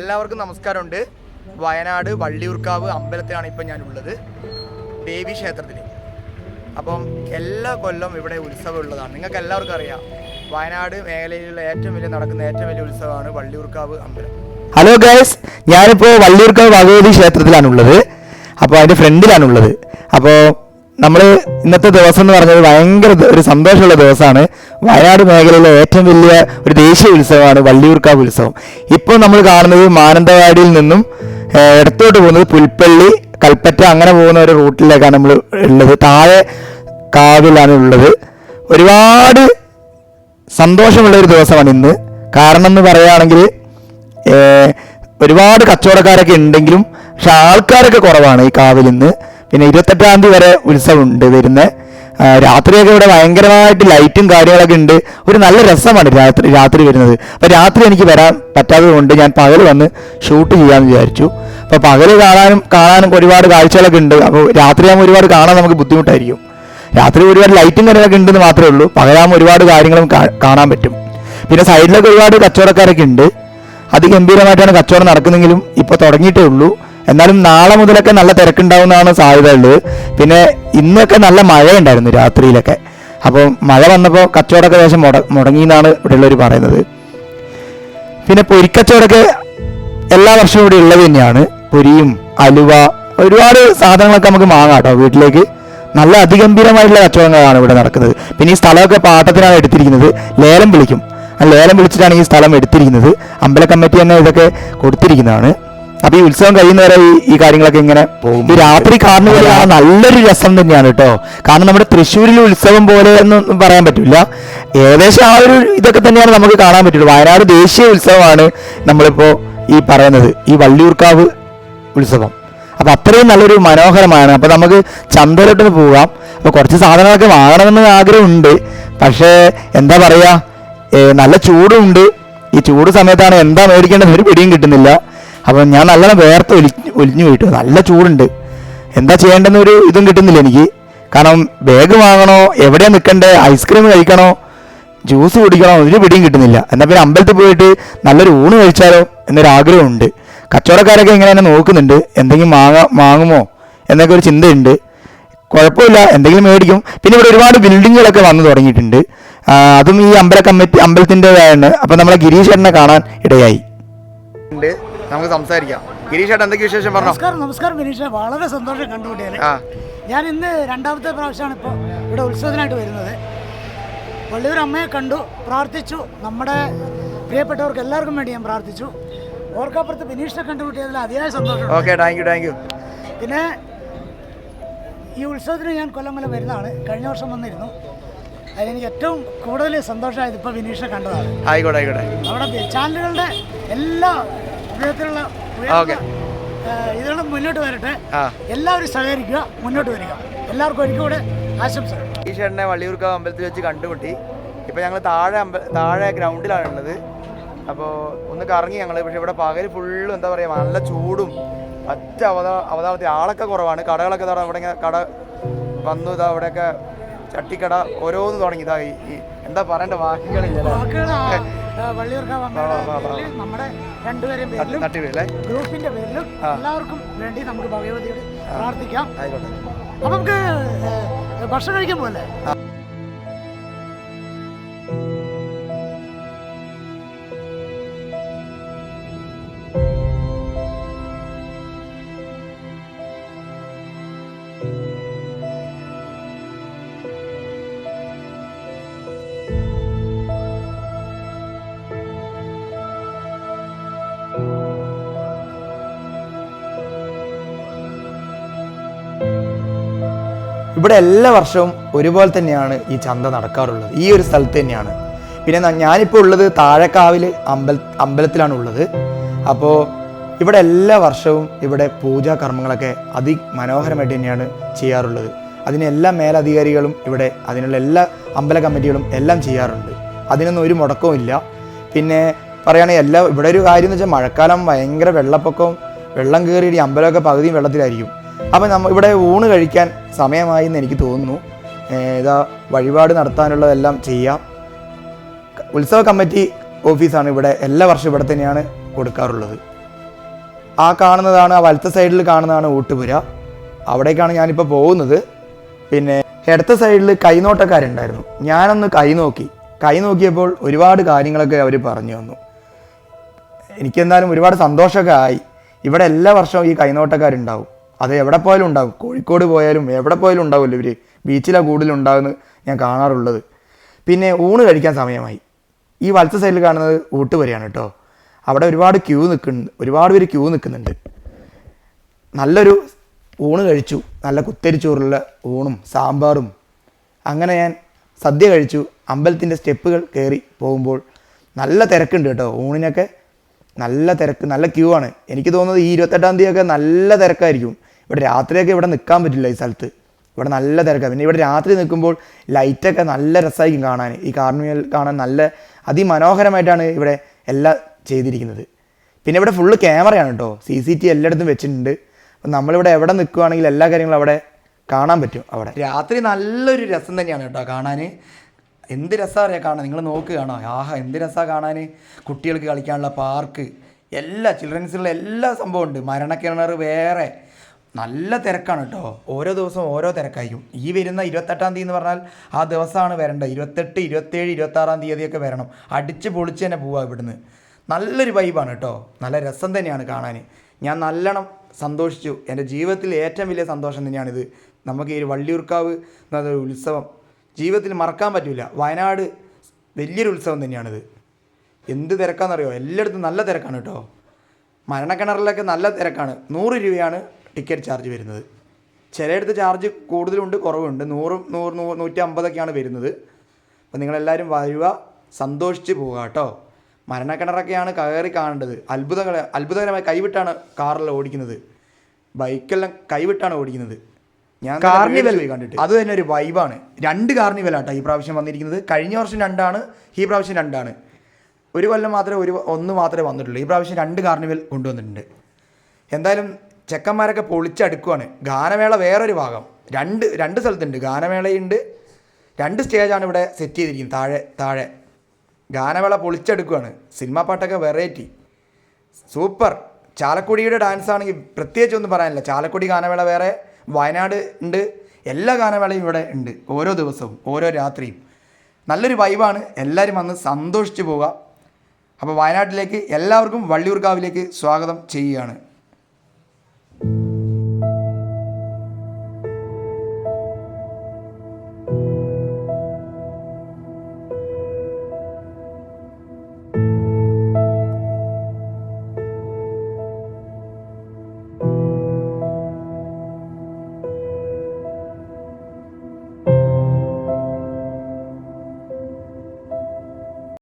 എല്ലാവർക്കും നമസ്കാരമുണ്ട്. വയനാട് വള്ളിയൂർക്കാവ് അമ്പലത്തിലാണ് ഇപ്പം ഞാനുള്ളത്. ദേവി ക്ഷേത്രത്തിൽ അപ്പം എല്ലാ കൊല്ലം ഇവിടെ ഉത്സവം ഉള്ളതാണ് നിങ്ങൾക്ക് എല്ലാവർക്കും അറിയാം വയനാട് മേഖലയിലുള്ള ഏറ്റവും വലിയ നടക്കുന്ന ഏറ്റവും വലിയ ഉത്സവമാണ് വള്ളിയൂർക്കാവ് അമ്പലം. ഹലോ ഗൈസ് ഞാനിപ്പോൾ വള്ളിയൂർക്കാവ് ഭഗവതി ക്ഷേത്രത്തിലാണുള്ളത്. അപ്പോൾ അതിന്റെ ഫ്രണ്ടിലാണുള്ളത്. അപ്പോൾ നമ്മൾ ഇന്നത്തെ ദിവസം എന്ന് പറഞ്ഞത് ഭയങ്കര ഒരു സന്തോഷമുള്ള ദിവസമാണ്. വയനാട് മേഖലയിലെ ഏറ്റവും വലിയ ഒരു ദേശീയ ഉത്സവമാണ് വള്ളിയൂർക്കാവ് ഉത്സവം. ഇപ്പോൾ നമ്മൾ കാണുന്നത് മാനന്തവാടിയിൽ നിന്നും ഇടത്തോട്ട് പോകുന്നത് പുൽപ്പള്ളി കൽപ്പറ്റ അങ്ങനെ പോകുന്ന ഒരു റൂട്ടിലേക്കാണ് നമ്മൾ ഉള്ളത്. താഴെ കാവിലാണ് ഉള്ളത്. ഒരുപാട് സന്തോഷമുള്ള ഒരു ദിവസമാണ് ഇന്ന്. കാരണം എന്ന് പറയുകയാണെങ്കിൽ ഒരുപാട് കച്ചവടക്കാരൊക്കെ ഉണ്ടെങ്കിലും പക്ഷെ ആൾക്കാരൊക്കെ കുറവാണ് ഈ കാവിൽ ഇന്ന് പിന്നെ ഇരുപത്തെട്ടാം തീയതി വരെ ഉത്സവമുണ്ട് വരുന്ന. രാത്രിയൊക്കെ ഇവിടെ ഭയങ്കരമായിട്ട് ലൈറ്റും കാര്യങ്ങളൊക്കെ ഉണ്ട്. ഒരു നല്ല രസമാണ് രാത്രി രാത്രി വരുന്നത്. അപ്പോൾ രാത്രി എനിക്ക് വരാൻ പറ്റാത്തത് കൊണ്ട് ഞാൻ പകൽ വന്ന് ഷൂട്ട് ചെയ്യാമെന്ന് വിചാരിച്ചു. അപ്പോൾ പകൽ കാണാനും കാണാനും ഒരുപാട് കാഴ്ചകളൊക്കെ ഉണ്ട്. അപ്പോൾ രാത്രിയാകുമ്പോൾ ഒരുപാട് കാണാൻ നമുക്ക് ബുദ്ധിമുട്ടായിരിക്കും. രാത്രി ഒരുപാട് ലൈറ്റും കാര്യങ്ങളൊക്കെ ഉണ്ടെന്ന് മാത്രമേ ഉള്ളൂ. പകലാകുമ്പോൾ ഒരുപാട് കാര്യങ്ങളും കാണാൻ പറ്റും. പിന്നെ സൈഡിലൊക്കെ ഒരുപാട് കച്ചവടക്കാരൊക്കെ ഉണ്ട്. അതിഗംഭീരമായിട്ടാണ് കച്ചവടം നടക്കുന്നെങ്കിലും ഇപ്പോൾ തുടങ്ങിയിട്ടേ ഉള്ളൂ. എന്നാലും നാളെ മുതലൊക്കെ നല്ല തിരക്കുണ്ടാവുന്നതാണ് സാധ്യത ഉള്ളത് പിന്നെ ഇന്നൊക്കെ നല്ല മഴയുണ്ടായിരുന്നു രാത്രിയിലൊക്കെ. അപ്പോൾ മഴ വന്നപ്പോൾ കച്ചവടമൊക്കെ ദേശം മുട മുടങ്ങി എന്നാണ് ഇവിടെയുള്ളവർ പറയുന്നത്. പിന്നെ പൊരിക്കച്ചവടമൊക്കെ എല്ലാ വർഷവും ഇവിടെ ഉള്ളത് തന്നെയാണ്. പൊരിയും അലുവ ഒരുപാട് സാധനങ്ങളൊക്കെ നമുക്ക് വാങ്ങാം കേട്ടോ വീട്ടിലേക്ക്. നല്ല അതിഗംഭീരമായിട്ടുള്ള കച്ചവടങ്ങളാണ് ഇവിടെ നടക്കുന്നത്. പിന്നെ ഈ സ്ഥലമൊക്കെ പാട്ടത്തിനാണ് എടുത്തിരിക്കുന്നത്. ലേലം വിളിക്കും. ലേലം വിളിച്ചിട്ടാണ് ഈ സ്ഥലം എടുത്തിരിക്കുന്നത്. അമ്പല കമ്മിറ്റി തന്നെ ഇതൊക്കെ കൊടുത്തിരിക്കുന്നതാണ്. അപ്പൊ ഈ ഉത്സവം കഴിയുന്നവരെ ഈ കാര്യങ്ങളൊക്കെ ഇങ്ങനെ പോകും. ഈ രാത്രി കാർണിവൽ ആ നല്ലൊരു രസം തന്നെയാണ് കേട്ടോ. കാരണം നമ്മുടെ തൃശ്ശൂരിലെ ഉത്സവം പോലെ എന്ന് പറയാൻ പറ്റില്ല. ഏകദേശം ആ ഒരു ഇതൊക്കെ തന്നെയാണ് നമുക്ക് കാണാൻ പറ്റുള്ളൂ. വയനാട് ദേശീയ ഉത്സവമാണ് നമ്മളിപ്പോ ഈ പറയുന്നത്. ഈ വള്ളിയൂർക്കാവ് ഉത്സവം. അപ്പൊ അത്രയും നല്ലൊരു മനോഹരമാണ്. അപ്പൊ നമുക്ക് ചന്തയിലോട്ടൊന്ന് പോകാം. അപ്പൊ കുറച്ച് സാധനങ്ങളൊക്കെ വാങ്ങണമെന്ന് ആഗ്രഹമുണ്ട്. പക്ഷേ എന്താ പറയാ? നല്ല ചൂടുണ്ട്. ഈ ചൂട് സമയത്താണ് എന്താ മേടിക്കേണ്ടത്? ഒരു പിടിയും കിട്ടുന്നില്ല. അപ്പം ഞാൻ നല്ലോണം വേർത്ത് ഒലി ഒലിഞ്ഞു പോയിട്ടു നല്ല ചൂടുണ്ട്. എന്താ ചെയ്യേണ്ടെന്നൊരു ഇതും കിട്ടുന്നില്ല എനിക്ക്. കാരണം ബാഗ് വാങ്ങണോ എവിടെയാ നിൽക്കണ്ടേ ഐസ്ക്രീം കഴിക്കണോ ജ്യൂസ് കുടിക്കണോ ഒരു പിടിയും കിട്ടുന്നില്ല. എന്നാൽ പിന്നെ അമ്പലത്തിൽ പോയിട്ട് നല്ലൊരു ഊണ് കഴിച്ചാലോ എന്നൊരു ആഗ്രഹമുണ്ട്. കച്ചവടക്കാരൊക്കെ ഇങ്ങനെ തന്നെ നോക്കുന്നുണ്ട്. എന്തെങ്കിലും വാങ്ങ വാങ്ങുമോ എന്നൊക്കെ ഒരു ചിന്തയുണ്ട്. കുഴപ്പമില്ല എന്തെങ്കിലും മേടിക്കും. പിന്നെ ഇവിടെ ഒരുപാട് ബിൽഡിങ്ങുകളൊക്കെ വന്നു തുടങ്ങിയിട്ടുണ്ട്. അതും ഈ അമ്പല കമ്മിറ്റി അമ്പലത്തിന്റെതാണ് അപ്പം നമ്മളെ ഗിരീഷ് കാണാൻ ഇടയായി. ഉണ്ട്. നമുക്ക് സംസാരിക്കാം. ഗിരീഷ് എന്തൊക്കെ വിശേഷം പറഞ്ഞു? നമസ്കാരം നമസ്കാരം ഗിരീഷ. വളരെ സന്തോഷം കണ്ടുപിട്ടിയാൽ ആ. ഞാൻ ഇന്ന് രണ്ടാമത്തെ പ്രാവശ്യമാണ് ഇപ്പോൾ ഇവിടെ ഉത്സവത്തിനായിട്ട് വരുന്നത്. വള്ളിയൂർ അമ്മയെ കണ്ടു പ്രാർത്ഥിച്ചു. നമ്മുടെ പ്രിയപ്പെട്ടവർക്ക് എല്ലാവർക്കും വേണ്ടി ഞാൻ പ്രാർത്ഥിച്ചു. ഓർക്കപ്പുറത്ത് ബിനീഷിനെ കണ്ടുപിട്ടിയതിൽ അതിയായ സന്തോഷം. Okay thank you thank you പിന്നെ ഈ ഉത്സവത്തിന് ഞാൻ കൊല്ലം കൊല്ലം വരുന്നതാണ്. കഴിഞ്ഞ വർഷം വന്നിരുന്നു. അതിലെനിക്ക് ഏറ്റവും കൂടുതൽ സന്തോഷമായത് ഇപ്പോൾ ബിനീഷിനെ കണ്ടതാണ്. ആയിക്കോട്ടെ ആയിക്കോട്ടെ. നമ്മുടെ ചാനലുകളുടെ എല്ലാ ഉയർന്ന, ഓക്കെ. മുന്നോട്ട് വരട്ടെ. എല്ലാവരും സഹകരിക്കുക മുന്നോട്ട് വരിക. എല്ലാവർക്കും ഒരിക്കൽ കൂടെ ആശംസകൾ. ഈ ചേട്ടനെ വള്ളിയൂർക്കാവ് അമ്പലത്തിൽ വെച്ച് കണ്ടുമുട്ടി. ഇപ്പൊ ഞങ്ങൾ താഴെ അമ്പ താഴെ ഗ്രൗണ്ടിലാണ് ഉള്ളത്. അപ്പോൾ ഒന്ന് കറങ്ങി ഞങ്ങൾ പക്ഷേ ഇവിടെ പകൽ ഫുള്ളും എന്താ പറയുക നല്ല ചൂടും പറ്റ അവതാ അവതാളത്തിൽ ആളൊക്കെ കുറവാണ്. കടകളൊക്കെ ഇതാ ഇവിടെ ഇങ്ങനെ കട വന്നു ഇതാ ഇവിടെയൊക്കെ ചട്ടിക്കട ഓരോന്ന് തുടങ്ങി. ഇതാ ഈ എന്താ പറയണ്ട വാക്കുകളില്ല വള്ളിയൂർക്കാവ് അമ്മയുടെ നമ്മുടെ രണ്ടുപേരും പേരിലും തട്ടിവിടല്ലേ ഗ്രൂപ്പിന്റെ പേരിലും എല്ലാവർക്കും വേണ്ടി നമുക്ക് ഭഗവതിയോട് പ്രാർത്ഥിക്കാം. അപ്പൊ നമുക്ക് ഭക്ഷണം കഴിക്കാൻ പോലെ ഇവിടെ എല്ലാ വർഷവും ഒരുപോലെ തന്നെയാണ് ഈ ചന്ത നടക്കാറുള്ളത്. ഈ ഒരു സ്ഥലത്ത് തന്നെയാണ്. പിന്നെ ഞാനിപ്പോൾ ഉള്ളത് താഴെക്കാവിൽ അമ്പല അമ്പലത്തിലാണ് ഉള്ളത്. അപ്പോൾ ഇവിടെ എല്ലാ വർഷവും ഇവിടെ പൂജാ കർമ്മങ്ങളൊക്കെ അതിമനോഹരമായിട്ട് തന്നെയാണ് ചെയ്യാറുള്ളത്. അതിന് എല്ലാ മേലധികാരികളും ഇവിടെ അതിനുള്ള എല്ലാ അമ്പല കമ്മിറ്റികളും എല്ലാം ചെയ്യാറുണ്ട്. അതിനൊന്നും ഒരു മുടക്കവും ഇല്ല. പിന്നെ പറയുകയാണെങ്കിൽ എല്ലാ ഇവിടെ ഒരു കാര്യം എന്ന് വെച്ചാൽ മഴക്കാലം ഭയങ്കര വെള്ളപ്പൊക്കവും വെള്ളം കയറി ഈ അമ്പലമൊക്കെ പകുതിയും വെള്ളത്തിലായിരിക്കും. അപ്പം നമ്മ ഇവിടെ ഊണ് കഴിക്കാൻ സമയമായി എന്ന് എനിക്ക് തോന്നുന്നു. ഇതാ വഴിപാട് നടത്താനുള്ളതെല്ലാം ചെയ്യാം. ഉത്സവ കമ്മിറ്റി ഓഫീസാണ് ഇവിടെ എല്ലാ വർഷവും ഇവിടെ തന്നെയാണ് കൊടുക്കാറുള്ളത്. ആ കാണുന്നതാണ് ആ വലത്തെ സൈഡിൽ കാണുന്നതാണ് ഊട്ടുപുര. അവിടേക്കാണ് ഞാനിപ്പോൾ പോകുന്നത്. പിന്നെ ഇടത്തെ സൈഡിൽ കൈനോട്ടക്കാരുണ്ടായിരുന്നു. ഞാനൊന്ന് കൈ നോക്കി. കൈ നോക്കിയപ്പോൾ ഒരുപാട് കാര്യങ്ങളൊക്കെ അവർ പറഞ്ഞു തന്നു. എനിക്കെന്തായാലും ഒരുപാട് സന്തോഷമൊക്കെ ആയി. ഇവിടെ എല്ലാ വർഷവും ഈ കൈനോട്ടക്കാരുണ്ടാവും. അത് എവിടെ പോയാലും ഉണ്ടാകും കോഴിക്കോട് പോയാലും എവിടെ പോയാലും ഉണ്ടാവുമല്ലോ ഇവർ ബീച്ചിലാണ് കൂടുതലുണ്ടാകുന്നത് ഞാൻ കാണാറുള്ളത്. പിന്നെ ഊണ് കഴിക്കാൻ സമയമായി. ഈ വലത്തെ സൈഡിൽ കാണുന്നത് ഊട്ട് വരെയാണ് കേട്ടോ. അവിടെ ഒരുപാട് ക്യൂ നിൽക്കുന്നുണ്ട് ഒരുപാട് പേര് ക്യൂ നിൽക്കുന്നുണ്ട്. നല്ലൊരു ഊണ് കഴിച്ചു. നല്ല കുത്തരിച്ചോറുള്ള ഊണും സാമ്പാറും. അങ്ങനെ ഞാൻ സദ്യ കഴിച്ചു. അമ്പലത്തിന്റെ സ്റ്റെപ്പുകൾ കയറി പോകുമ്പോൾ നല്ല തിരക്കുണ്ട് കേട്ടോ. ഊണിനൊക്കെ നല്ല തിരക്ക് നല്ല ക്യൂ ആണ്. എനിക്ക് തോന്നുന്നത് ഈ ഇരുപത്തെട്ടാം തീയതിയൊക്കെ നല്ല തിരക്കായിരിക്കും. ഇവിടെ രാത്രിയൊക്കെ ഇവിടെ നിൽക്കാൻ പറ്റില്ല ഈ സ്ഥലത്ത്. ഇവിടെ നല്ല തിരക്കാണ് പിന്നെ ഇവിടെ രാത്രി നിൽക്കുമ്പോൾ ലൈറ്റൊക്കെ നല്ല രസമായിരിക്കും കാണാൻ. ഈ കാർണിവൽ കാണാൻ നല്ല അതിമനോഹരമായിട്ടാണ് ഇവിടെ എല്ലാം ചെയ്തിരിക്കുന്നത്. പിന്നെ ഇവിടെ ഫുള്ള് ക്യാമറയാണ് കേട്ടോ സി സി ടി എല്ലായിടത്തും വെച്ചിട്ടുണ്ട്. അപ്പം നമ്മളിവിടെ എവിടെ നിൽക്കുകയാണെങ്കിൽ എല്ലാ കാര്യങ്ങളും അവിടെ കാണാൻ പറ്റും അവിടെ. രാത്രി നല്ലൊരു രസം തന്നെയാണ് കേട്ടോ കാണാൻ. എന്ത് രസമാണ് അറിയാം കാണാൻ? നിങ്ങൾ നോക്ക് കാണാൻ ആഹാ എന്ത് രസമാണ് കാണാൻ. കുട്ടികൾക്ക് കളിക്കാനുള്ള പാർക്ക് എല്ലാ ചിൽഡ്രൻസിലുള്ള എല്ലാ സംഭവമുണ്ട് മരണക്കിണർ വേറെ. നല്ല തിരക്കാണ് കേട്ടോ ഓരോ ദിവസവും ഓരോ തിരക്കായിരിക്കും. ഈ വരുന്ന ഇരുപത്തെട്ടാം തീയതി എന്ന് പറഞ്ഞാൽ ആ ദിവസമാണ് വരേണ്ടത്. ഇരുപത്തെട്ട് ഇരുപത്തേഴ് ഇരുപത്താറാം തീയതിയൊക്കെ വരണം. അടിച്ച് പൊളിച്ച് തന്നെ പോവാം ഇവിടുന്ന്. നല്ലൊരു വൈബാണ് കേട്ടോ നല്ല രസം തന്നെയാണ് കാണാൻ. ഞാൻ നല്ലോണം സന്തോഷിച്ചു. എന്റെ ജീവിതത്തിൽ ഏറ്റവും വലിയ സന്തോഷം തന്നെയാണിത്. നമുക്ക് ഈ ഒരു വള്ളിയൂർക്കാവ് എന്നൊരു ഉത്സവം. ജീവിതത്തിൽ മറക്കാൻ പറ്റില്ല വയനാട് വലിയൊരു ഉത്സവം തന്നെയാണിത്. എന്ത് തിരക്കാണെന്നറിയോ? എല്ലായിടത്തും നല്ല തിരക്കാണ് കേട്ടോ മരണക്കിണറിലൊക്കെ നല്ല തിരക്കാണ്. നൂറ് രൂപയാണ് ടിക്കറ്റ് ചാർജ് വരുന്നത്. ചിലയിടത്ത് ചാർജ് കൂടുതലുണ്ട് കുറവുണ്ട്. നൂറും നൂറ് നൂറ് നൂറ്റി അമ്പതൊക്കെയാണ് വരുന്നത്. അപ്പോൾ നിങ്ങളെല്ലാവരും വരിക സന്തോഷിച്ച് പോവുക കേട്ടോ. മരണക്കിണറൊക്കെയാണ് കയറി കാണേണ്ടത്. അത്ഭുതങ്ങൾ അത്ഭുതകരമായി കൈവിട്ടാണ് കാറിൽ ഓടിക്കുന്നത്. ബൈക്കെല്ലാം കൈവിട്ടാണ് ഓടിക്കുന്നത്. ഞാൻ കാർണിവൽ കണ്ടിട്ട്. അത് തന്നെ ഒരു വൈബാണ് രണ്ട് കാർണിവലാട്ടോ ഈ പ്രാവശ്യം വന്നിരിക്കുന്നത്. കഴിഞ്ഞ വർഷം രണ്ടാണ് ഈ പ്രാവശ്യം രണ്ടാണ്. ഒരു കൊല്ലം മാത്രമേ ഒരു ഒന്ന് മാത്രമേ വന്നിട്ടുള്ളൂ. ഈ പ്രാവശ്യം രണ്ട് കാർണിവൽ കൊണ്ടുവന്നിട്ടുണ്ട്. എന്തായാലും ചെക്കന്മാരൊക്കെ പൊളിച്ചടുക്കുവാണ്. ഗാനമേള വേറൊരു ഭാഗം. രണ്ട് രണ്ട് സ്ഥലത്തുണ്ട്. ഗാനമേളയുണ്ട്. രണ്ട് സ്റ്റേജാണ് ഇവിടെ സെറ്റ് ചെയ്തിരിക്കുന്നത്. താഴെ താഴെ. ഗാനമേള പൊളിച്ചെടുക്കുവാണ്. സിനിമാ പാട്ടൊക്കെ വെറൈറ്റി. സൂപ്പർ. ചാലക്കുടിയുടെ ഡാൻസ് ആണെങ്കിൽ പ്രത്യേകിച്ച് ഒന്നും പറയാനില്ല. ചാലക്കുടി ഗാനമേള വേറെ വയനാട് ഉണ്ട്. എല്ലാ ഗാനമേളയും ഇവിടെ ഉണ്ട്. ഓരോ ദിവസവും ഓരോ രാത്രിയും. നല്ലൊരു വൈബാണ്. എല്ലാവരും വന്ന് സന്തോഷിച്ച് പോവുക. അപ്പോൾ വയനാട്ടിലേക്ക് എല്ലാവർക്കും വള്ളിയൂർക്കാവിലേക്ക് സ്വാഗതം ചെയ്യുകയാണ്.